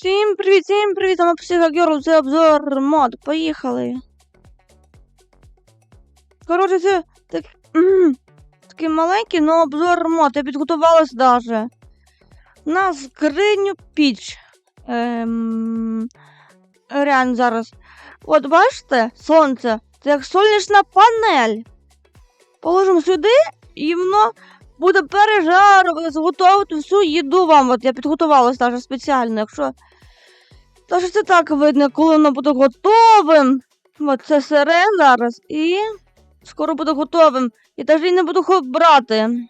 Всім привіт, всім привіт, ми Психогерл, це обзор мод. Поїхали. Коротше, це так, такий маленький, но обзор мод. Я підготувалась даже. На скриню піч. Ем, реально зараз. От бачите, сонце. Це як сонячна панель. Положимо сюди, і воно буде пережарувати, зготовити всю їду вам. От я підготувалась даже спеціально, якщо. Тож це так видно, коли воно буде готовим. От це сире зараз і скоро буде готовим. Я навіть і не буду брати.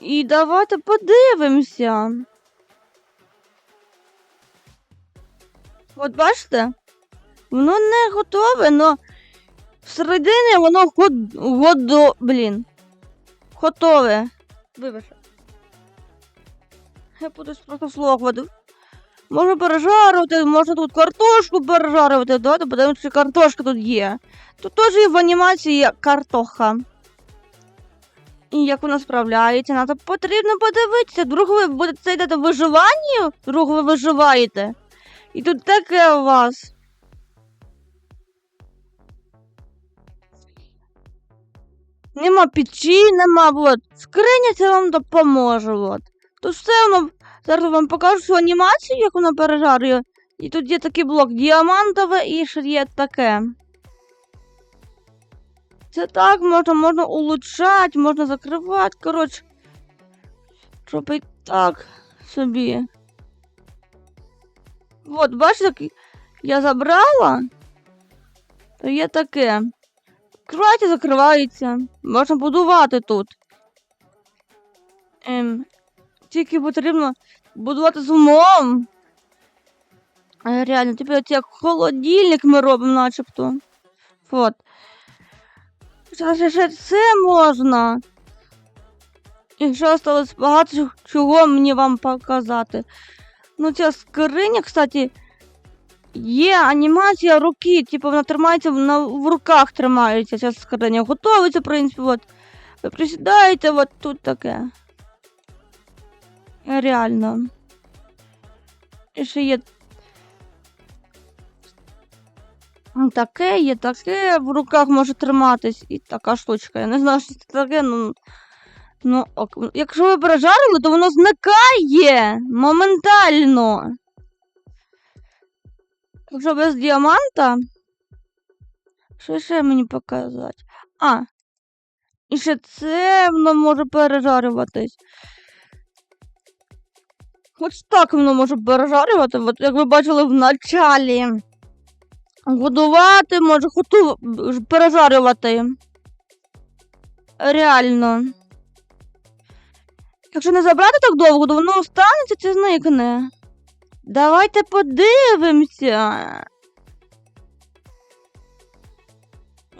І давайте подивимося. От бачите? Воно не готове, но всередині воно год... годо... Блін. Готове. Вибач. Я буду просто слухати. Можна пережарувати, можна тут картошку пережарувати. Давайте подивимося, чи картошка тут є. Тут теж є в анімації є картоха. І як вона справляється, нам потрібно подивитися. Вдруг ви будете йдете в вдруг ви виживаєте. І тут таке у вас. Нема печі, нема, от. Скриня це вам допоможе, от. Тут все воно. Зараз вам покажу всю анімацію, як воно пережарює. І тут є такий блок діамантове і ще є таке. Це так можна, можна улучшати, можна закривати. Коротше. Щоб і так собі. От, бачите, я забрала. То є таке. Відкривається, закривається. Можна будувати тут. Ем, тільки потрібно будувати з умом. Реально, тепер от як холодильник ми робимо начебто. От. Ще це можна. І осталось багато чого мені вам показати. Ну, ця скриня, кстати, є анімація руки, типу вона тримається на, в руках тримається ця скриня. Готовиться, в принципі, от. Ви присідаєте, от тут таке. Реально. Ще є. Таке є, таке в руках може триматись. І така штучка. Я не знаю, що це таке, ну. Ну, ок. Якщо ви пережарили, то воно зникає моментально. Якщо без діаманта. Що ще мені показати? А. І ще це воно може пережарюватись. Ось так воно може пережарювати, от як ви бачили в началі. Годувати може готу... пережарювати. Реально. Якщо не забрати так довго, то воно останеться чи зникне. Давайте подивимося.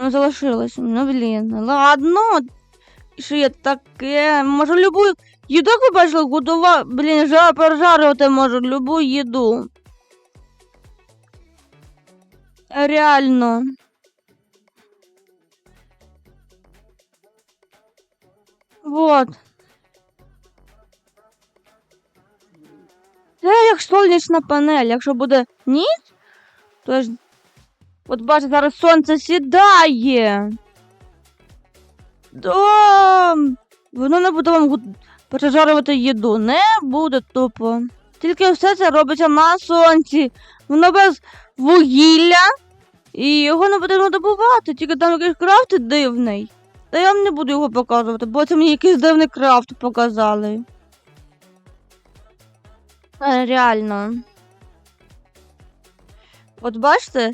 Ну, залишилось. Ну, блін. Ладно. Що є таке? Може любу їду, як ви бачили, годува... Блін, жар пережарювати можу любу їду. Реально. Вот. Це як сонячна панель. Якщо буде ніч, то ж. От бачите, зараз сонце сідає. Да. Воно не буде вам пережарювати їду. Не буде тупо. Тільки все це робиться на сонці. Воно без вугілля. І його не потрібно добувати, тільки там якийсь крафт дивний. Та я вам не буду його показувати, бо це мені якийсь дивний крафт показали. Е, Реально. От бачите?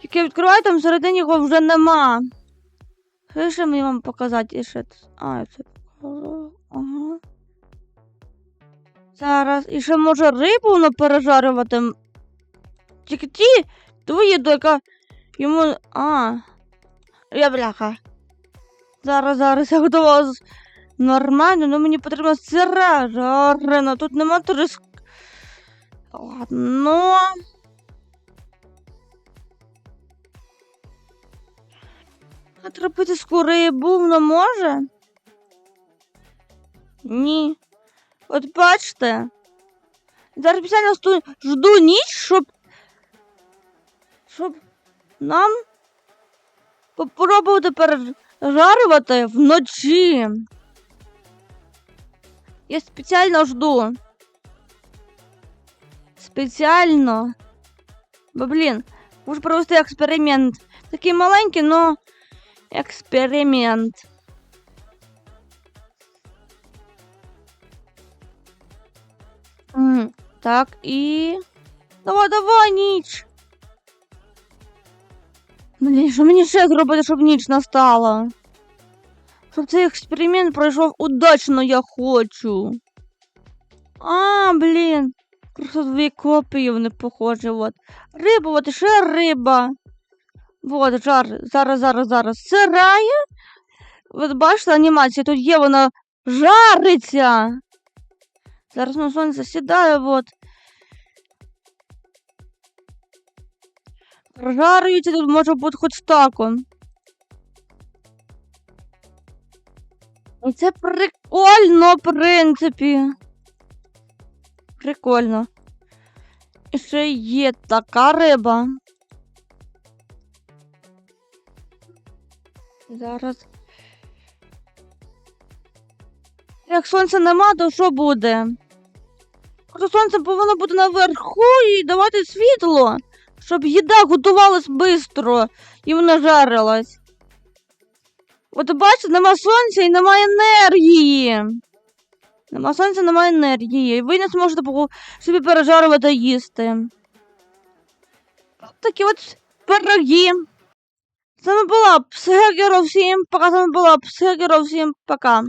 Тільки відкриваю, там всередині його вже нема. Що ще мені вам показати? А, я це покажу. Ага. Зараз. І ще може рибу воно пережарювати. м- Тільки ті твої яка йому. А. Я бляха. Зараз, зараз я готова нормально, ну мені потрібно сира жарена. Тут нема триск. Ладно. А трапити рибу, воно може? Ні. От бачите. Зараз спеціально сту- жду ніч, щоб. Щоб нам попробувати пережарювати вночі. Я спеціально жду. Спеціально. Бо, блін, можу провести експеримент. Такий маленький, но експеримент. М, Так, і. Давай, давай, ніч. Блін, що мені ще зробити, щоб ніч настала? Щоб цей експеримент пройшов удачно, я хочу. А, блін. Просто дві копії вони похожі. От. Риба, от ще риба. Вот, жар. Зараз, зараз, зараз. Сирає. От бачите анімація, тут є вона жариться. Зараз на сонце сідає, от. Прожарюється тут може бути хоч таком. І це прикольно, в принципі. Прикольно. І ще є така риба. Зараз. Як сонця нема, то що буде? Просто сонце повинно бути наверху і давати світло, щоб їда готувалась швидко і вона жарилась. От бачите, нема сонця і немає енергії. Нема сонця, немає енергії. І ви не зможете собі пережарувати їсти. Такі от пироги. З вами була Психагеро всім пока. З вами Психагеро всім пока.